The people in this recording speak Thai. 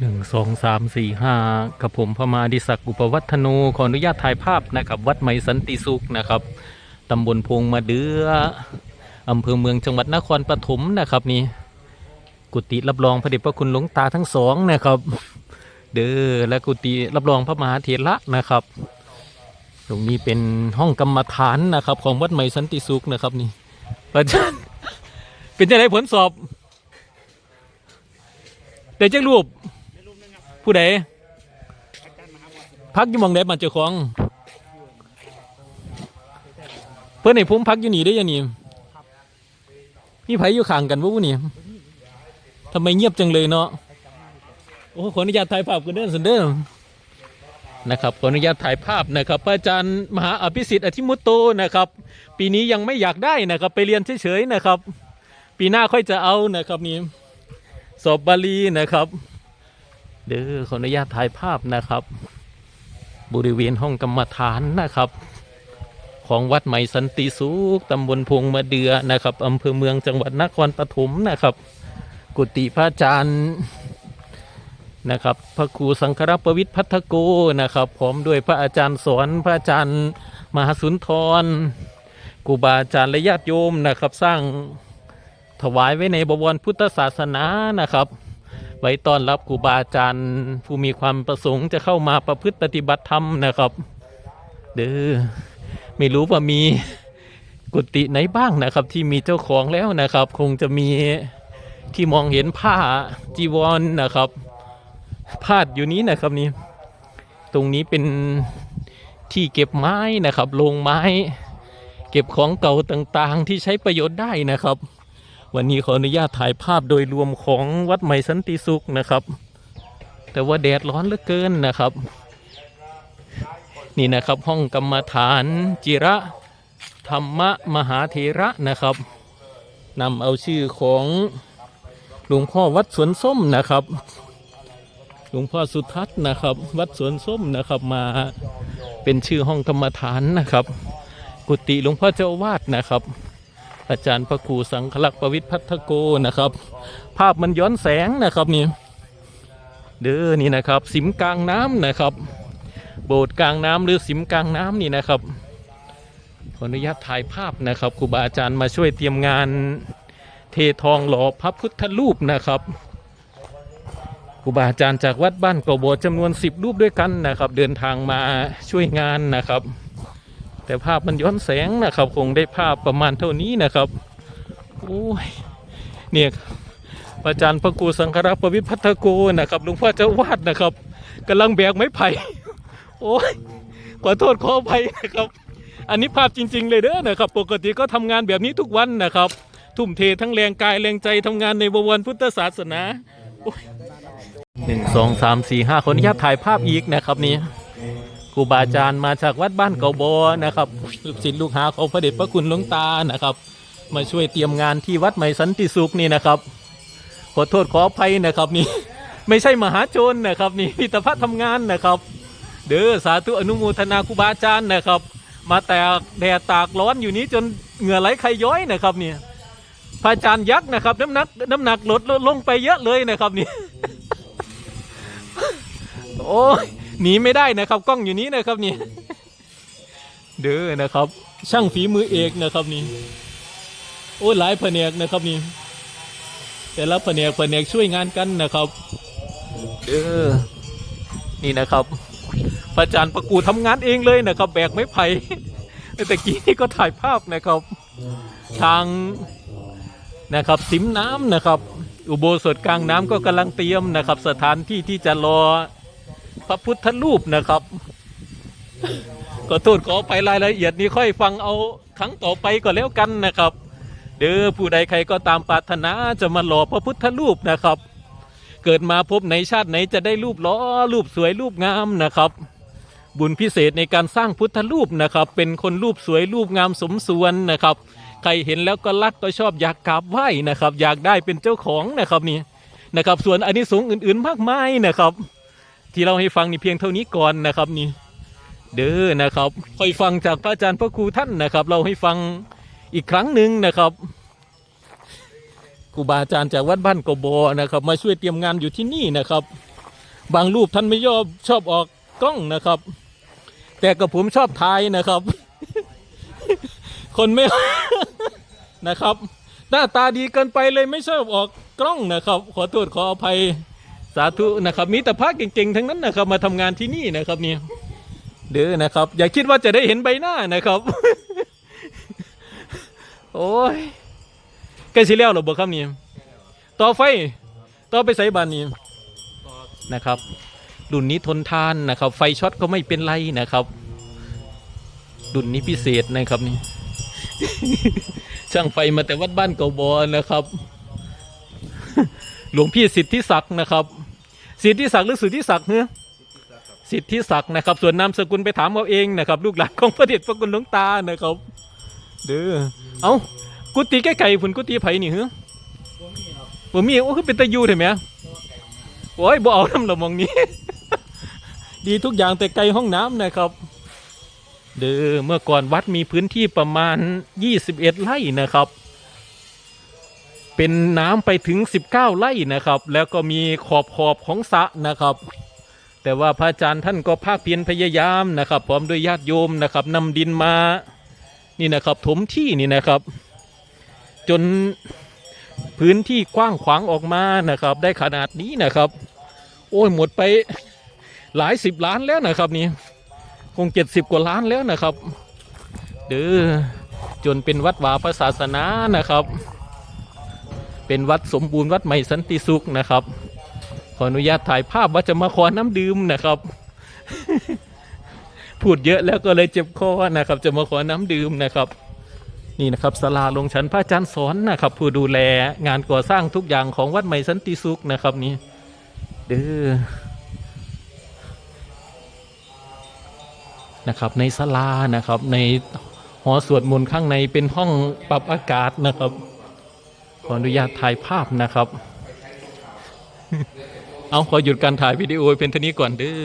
หนึ่งสองสามสี่ห้ากับผมพมาดิศักดิ์อุปวัฒโนขออนุญาตถ่ายภาพนะครับ วัดใหม่สันติสุขนะครับตำบลพงมาเดืออำเภอเมืองจังหวัดนครปฐมนะครับนี่กุฏิรับรองพระเดชพระคุณหลวงตาทั้งสองนะครับ เด้อและกุฏิรับรองพระมหาเถระนะครับ ตรงนี้เป็นห้องกรรมฐานนะครับ ของวัดใหม่สันติสุขนะครับนี่อาจารย์เป็นยังไงผลสอบ ได้จักรูป ผู้ใดพักอยู่มองใดมาเจ้าของ เพื่อนไอ้ผมพักอยู่นี่ได้ยังนี่มีไผอยู่ข้างกันวะผู้นี่ทำไมเงียบจังเลยเนาะโอ้ขออนุญาตถ่ายภาพกันเด้อสันเด้อนะครับขออนุญาตถ่ายภาพนะครับอาจารย์มหาอภิสิทธิ์อธิมุตโตนะครับ ปีนี้ยังไม่อยากได้นะครับ ไปเรียนเฉยๆนะครับ ปีหน้าค่อยจะเอานะครับนี่สอบบาลีนะครับ เด้อขออนุญาตถ่ายภาพนะครับ บริเวณห้องกรรมฐานนะครับ ของวัดใหม่สันติสุขตำบลพงมะเดือนะครับอำเภอเมืองจังหวัดนครปฐมนะครับ กุฏิพระอาจารย์นะครับพระครูสังฆรับประวิทย์พัทโกนะครับพร้อมด้วยพระอาจารย์สอนพระอาจารย์มหาสุนทรครูบาอาจารย์และญาติโยมนะครับ สร้างถวายไว้ในบวรพุทธศาสนานะครับ ว้ต้อนรับครูบาอาจารย์ผู้มีความประสงค์จะเข้ามาประพฤติปฏิบัติธรรมนะครับ เด้อไม่รู้ว่ามีกุฏิไหนบ้างนะครับ ที่มีเจ้าของแล้วนะครับ คงจะมีที่มองเห็นผ้าจีวรนนะครับพาดอยู่นี้นะครับนี่ตรงนี้เป็นที่เก็บไม้นะครับโรงไม้ เก็บของเก่าต่างๆ ที่ใช้ประโยชน์ได้นะครับ วันนี้ขออนุญาตถ่ายภาพโดยรวมของวัดใหม่สันติสุขนะครับ แต่ว่าแดดร้อนเหลือเกินนะครับ นี่นะครับห้องกรรมฐานจิระธรรมมหาเถระนะครับนำเอาชื่อของหลวงพ่อวัดสวนส้มนะครับ หลวงพ่อสุทัศน์นะครับ วัดสวนส้มนะครับมาเป็นชื่อห้องกรรมฐานนะครับ กุฏิหลวงพ่อเจ้าวาดนะครับ อาจารย์พระครูสังฆลักษณ์ประวิทย์พัทโกนะครับ ภาพมันย้อนแสงนะครับนี่เด้อนี่นะครับ สิมกลางน้ำนะครับ โบสถ์กลางน้ำหรือสิมกลางน้ำนี่นะครับขออนุญาตถ่ายภาพนะครับครูบาอาจารย์มาช่วยเตรียมงานเททองหล่อพระพุทธรูปนะครับครูบาอาจารย์จากวัดบ้านกบจำนวน 10 รูปด้วยกันนะครับ เดินทางมาช่วยงานนะครับ แต่ภาพมันย้อนแสงนะครับ คงได้ภาพประมาณเท่านี้นะครับโอ้ยเนี่ยอาจารย์พระครูสังฆรักษ์ประวิทพัทธโกนะครับหลวงพ่อเจ้าวาดนะครับกำลังแบกไม้ไผ่โอ้ยขอโทษขออภัยนะครับ อันนี้ภาพจริง ๆ เลยเด้อนะครับ ปกติก็ทำงานแบบนี้ทุกวันนะครับ ทุ่มเททั้งแรงกายแรงใจทำงานในบวรพุทธศาสนาหนึ่งสองสามสี่ห้าขออนุญาตถ่ายภาพอีกนะครับนี่ ครูบาอาจารย์มาจากวัดบ้านเก่าบอนะครับศิษย์ลูกหาของพระเดชพระคุณหลวงตานะครับ มาช่วยเตรียมงานที่วัดใหม่สันติสุขนี่นะครับ ขอโทษขออภัยนะครับนี่ ไม่ใช่มหาโจรนะครับ นี่พิตรพัฒน์ทำงานนะครับ เด้อสาธุอนุโมทนาครูบาอาจารย์นะครับ มาแตกแดดตากร้อนอยู่นี้จนเหงื่อไหลใครย้อยนะครับเนี่ยพระอาจารย์ยักษ์นะครับ น้ำหนักน้ำหนักลดลงไปเยอะเลยนะครับนี่โอ้ย หนีไม่ได้นะครับ กล้องอยู่นี้นะครับนี่เด้อนะครับ ช่างฝีมือเอกนะครับนี่โอ้หลายแผนกนะครับนี่แต่ละแผนกแผนกช่วยงานกันนะครับเออนี่นะครับพระอาจารย์ประกูทำงานเองเลยนะครับ แบกไม้ไผ่แต่กี้นี่ก็ถ่ายภาพนะครับ ทางนะครับสิมน้ำนะครับ อุโบสถกลางน้ำก็กำลังเตรียมนะครับ สถานที่ที่จะรอ พระพุทธรูปนะครับขอโทษขอไปรายละเอียดนี้ค่อยฟังเอาครั้งต่อไปก็แล้วกันนะครับ เด้อผู้ใดใครก็ตามปรารถนาจะมาหล่อพระพุทธรูปนะครับ เกิดมาพบในชาติไหนจะได้รูปล้อรูปสวยรูปงามนะครับ บุญพิเศษในการสร้างพุทธรูปนะครับ เป็นคนรูปสวยรูปงามสมส่วนนะครับ ใครเห็นแล้วก็รักก็ชอบอยากกราบไหว้นะครับ อยากได้เป็นเจ้าของนะครับนี่นะครับ ส่วนอันนี้สงอื่นๆมากมายนะครับ ที่เราให้ฟังนี่เพียงเท่านี้ก่อนนะครับนี่ เด้อนะครับค่อยฟังจากพระอาจารย์พระครูท่านนะครับ เราให้ฟังอีกครั้งหนึ่งนะครับครูบาอาจารย์จากวัดบ้านกบอนะครับ มาช่วยเตรียมงานอยู่ที่นี่นะครับ บางรูปท่านไม่ยอบชอบออกกล้องนะครับ แต่กับผมชอบถ่ายนะครับ คนไม่นะครับ หน้าตาดีเกินไปเลยไม่ชอบออกกล้องนะครับ ขอโทษขออภัย สาธุนะครับมีแต่พระเก่งๆทั้งนั้นนะครับ มาทำงานที่นี่นะครับเนี่ยเด้อนะครับ อย่าคิดว่าจะได้เห็นใบหน้านะครับ โอ้ยใกล้สิแล้วเหรอบ่ครับนี่ต่อไฟต่อไปใส่บานนี้นะครับรุ่นนี้ทนทานนะครับ ไฟช็อตก็ไม่เป็นไรนะครับรุ่นนี้พิเศษนะครับนี่ช่างไฟมาแต่วัดบ้านเก่าบอนะครับ หลวงพี่สิทธิศักดิ์นะครับ สิทธิศักดิ์หรือสุทธิศักดิ์เนื้อสิทธิศักดิ์นะครับ ส่วนนามสกุลไปถามเอาเองนะครับ ลูกหลานของพระเดชพระคุณหลวงตานะครับ เด้อเอากุฏิใกล้ๆพุ่นกุฏิไผนี่เหรอบ่มีโอ้คือเป็นตะยูเห็นไหมโอ้ยบ่เอาน้ำละมองนี้ ดีทุกอย่างแต่ไกลห้องน้ำนะครับ เด้อเมื่อก่อนวัดมีพื้นที่ประมาณ 21 ไร่นะครับ เป็นน้ำไปถึง 19 ไร่นะครับ แล้วก็มีขอบขอบของสระนะครับ แต่ว่าพระอาจารย์ท่านก็ภาคเพียรพยายามนะครับ พร้อมด้วยญาติโยมนะครับนำดินมานี่นะครับถมที่นี่นะครับ จนพื้นที่กว้างขวางออกมานะครับ ได้ขนาดนี้นะครับ โอ้ยหมดไปหลายสิบล้านแล้วนะครับนี่คงเจ็ดสิบกว่าล้านแล้วนะครับ เด้อจนเป็นวัดวาพระศาสนานะครับ เป็นวัดสมบูรณ์วัดใหม่สันติสุขนะครับ ขออนุญาตถ่ายภาพว่าจะมาขอน้ำดื่มนะครับ พูดเยอะแล้วก็เลยเจ็บคอนะครับ จะมาขอน้ำดื่มนะครับ นี่นะครับสลาลงชั้นพระอาจารย์สอนนะครับ ผู้ดูแลงานก่อสร้างทุกอย่างของวัดใหม่สันติสุขนะครับนี่เด้อนะครับในศาลานะครับในหอสวดมนต์ข้างในเป็นห้องปรับอากาศนะครับ ขออนุญาตถ่ายภาพนะครับ เอาขอหยุดการถ่ายวิดีโอเป็นเท่านี้ก่อนเด้อ